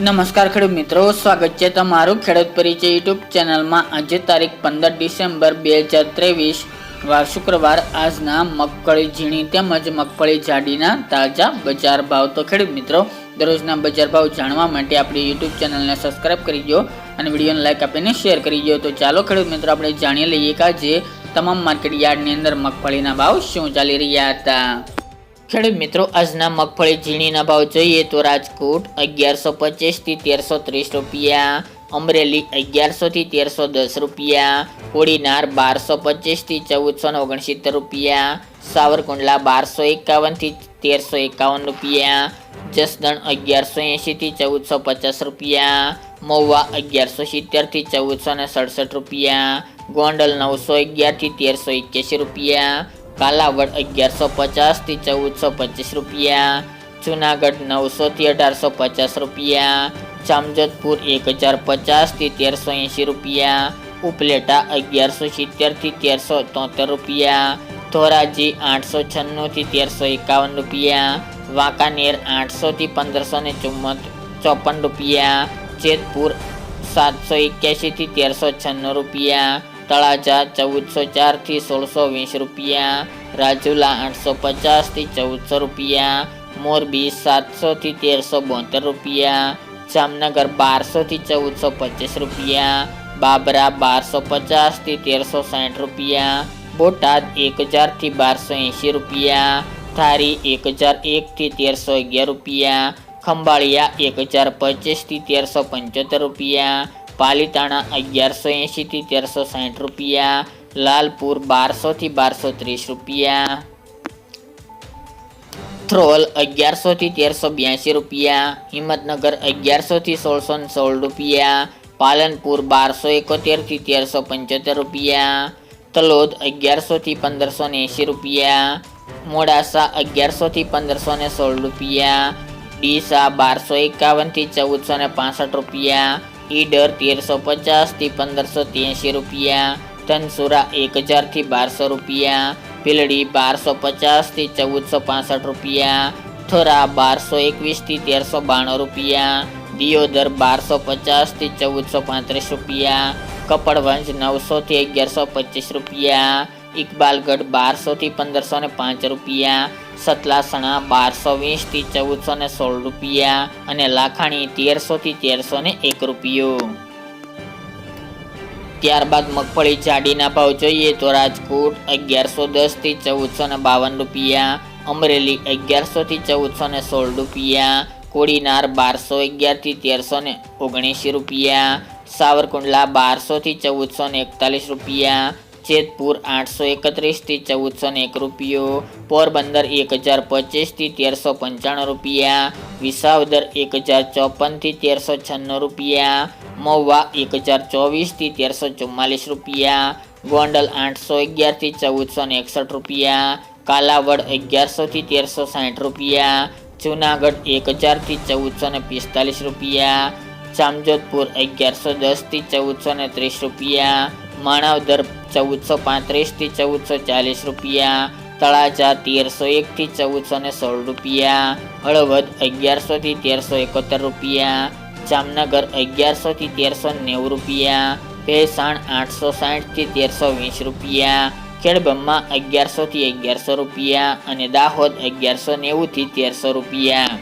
નમસ્કાર ખેડૂત મિત્રો, સ્વાગત છે તમારું ખેડૂત પરિચય યુટ્યુબ ચેનલમાં. આજે તારીખ પંદર ડિસેમ્બર બે હજાર ત્રેવીસ વાર શુક્રવાર. આજના મગફળી ઝીણી તેમજ મગફળી જાડીના તાજા બજાર ભાવ. તો ખેડૂત મિત્રો, દરરોજના બજાર ભાવ જાણવા માટે આપણી યુટ્યુબ ચેનલને સબસ્ક્રાઇબ કરી દો અને વિડીયોને લાઇક આપીને શેર કરી દો. તો ચાલો ખેડૂત મિત્રો, આપણે જાણી લઈએ કે આજે તમામ માર્કેટ યાર્ડની અંદર મગફળીના ભાવ શું ચાલી રહ્યા હતા. ખેડૂત મિત્રો, આજના મગફળી ઝીણીના ભાવ જોઈએ તો રાજકોટ અગિયારસો પચીસથી તેરસો ત્રીસ રૂપિયા, અમરેલી અગિયારસોથી તેરસો દસ રૂપિયા, કોડીનાર બારસો પચીસથી ચૌદસો ઓગણસિત્તેર રૂપિયા, સાવરકુંડલા બારસો એકાવનથી તેરસો એકાવન રૂપિયા, જસદણ અગિયારસો એંશીથી ચૌદસો પચાસ રૂપિયા, મહુવા અગિયારસો સિત્તેરથી ચૌદસો ને સડસઠ રૂપિયા, ગોંડલ નવસો અગિયારથી તેરસો એક્યાસી રૂપિયા કાલાવડ અગિયારસો પચાસથી ચૌદસો પચીસ રૂપિયા. જુનાગઢ નવસોથી અઢારસો પચાસ રૂપિયા. જામજોધપુર એક હજાર પચાસથી તેરસો એંશી રૂપિયા. ઉપલેટા અગિયારસો સિત્તેરથી તેરસો તોતેર રૂપિયા. ધોરાજી આઠસો છન્નુંથી તેરસો એકાવન રૂપિયા. વાંકાનેર આઠસોથી પંદરસો ને ચોપન રૂપિયા. જેતપુર સાતસો એક્યાસીથી તેરસો છન્નું રૂપિયા. તળાજા ચૌદસો ચારથી સોળસો વીસ રૂપિયા, રાજુલા આઠસો પચાસથી ચૌદસો રૂપિયા, મોરબી સાતસોથી તેરસો બોતેર રૂપિયા, જામનગર બારસોથી ચૌદસો પચીસ રૂપિયા, બાબરા બારસો પચાસથી તેરસો સાઠ રૂપિયા, બોટાદ એક હજારથી બારસો એંશી રૂપિયા, ધારી એક હજાર એકથી તેરસો અગિયાર રૂપિયા, ખંભાળિયા એક હજાર પચીસથી તેરસો પંચોતેર રૂપિયા પાલીતાણા અગિયારસો એંશીથી તેરસો સાઠ રૂપિયા, લાલપુર બારસોથી બારસો ત્રીસ રૂપિયા. થ્રોલ અગિયારસોથી તેરસો બ્યાસી રૂપિયા, હિંમતનગર અગિયારસોથી સોળસો સોળ રૂપિયા, પાલનપુર બારસો એકોતેરથી તેરસો પંચોતેર રૂપિયા, તલોદ અગિયારસોથી પંદરસો એંશી રૂપિયા, મોડાસા અગિયારસોથી પંદરસો ને સોળ રૂપિયા, ડીસા બારસો એકાવનથી ચૌદસો ને રૂપિયા ઈડર તેરસો પચાસથી પંદરસો ત્યાંસી રૂપિયા. ધનસુરા એક હજારથી બારસો રૂપિયા. પીલડી બારસો પચાસથી ચૌદસો પાસઠ રૂપિયા. થોરા બારસો એકવીસથી તેરસો બાણું રૂપિયા. દિયોદર બારસો પચાસથી ચૌદસો પાંત્રીસ રૂપિયા. કપડવંશ નવસોથી અગિયારસો પચીસ રૂપિયા. ઇકબાલગઢ બારસોથી પંદરસો ને પાંચ રૂપિયા, સતલાસણા બારસો વીસથી ચૌદસો ને સોળ રૂપિયા અને લાખાણી તેરસોથી તેરસો ને એક રૂપિયો. ત્યારબાદ મગફળી જાડીના ભાવ જોઈએ તો રાજકોટ અગિયારસો દસથી ચૌદસો ને બાવન રૂપિયા, અમરેલી અગિયારસોથી ચૌદસો ને સોળ રૂપિયા, કોડીનાર બારસો અગિયારથી તેરસો ને ઓગણીસી રૂપિયા, સાવરકુંડલા બારસોથી ચૌદસો ને એકતાલીસ રૂપિયા જેતપુર આઠસો એકત્રીસથી ચૌદસો ને એક રૂપિયો, પોરબંદર એક હજાર પચીસથી તેરસો પંચાણું રૂપિયા, વિસાવદર એક હજાર ચોપનથી તેરસો છન્નું રૂપિયા, મહુવા એક હજાર ચોવીસથી તેરસો ચુમ્માલીસ રૂપિયા, ગોંડલ આઠસો અગિયારથી ચૌદસો ને એકસઠ રૂપિયા, કાલાવડ અગિયારસોથી તેરસો સાઠ રૂપિયા, જુનાગઢ એક હજારથી ચૌદસો ને પિસ્તાલીસ રૂપિયા, જામજોધપુર અગિયારસો દસથી ચૌદસો ને ત્રીસ રૂપિયા, માણાવદર ચૌદસો પાંત્રીસથી ચૌદસો ચાલીસ રૂપિયા, તળાજા તેરસો એકથી ચૌદસો ને સોળ રૂપિયા, હળવદ અગિયારસોથી તેરસો એકોતેર રૂપિયા, જામનગર અગિયારસોથી તેરસો નેવું રૂપિયા, ભેસાણ આઠસો સાઠથી તેરસો વીસ રૂપિયા ખેડબમમાં અગિયારસોથી અગિયારસો રૂપિયા અને દાહોદ અગિયારસો નેવુંથી તેરસો રૂપિયા.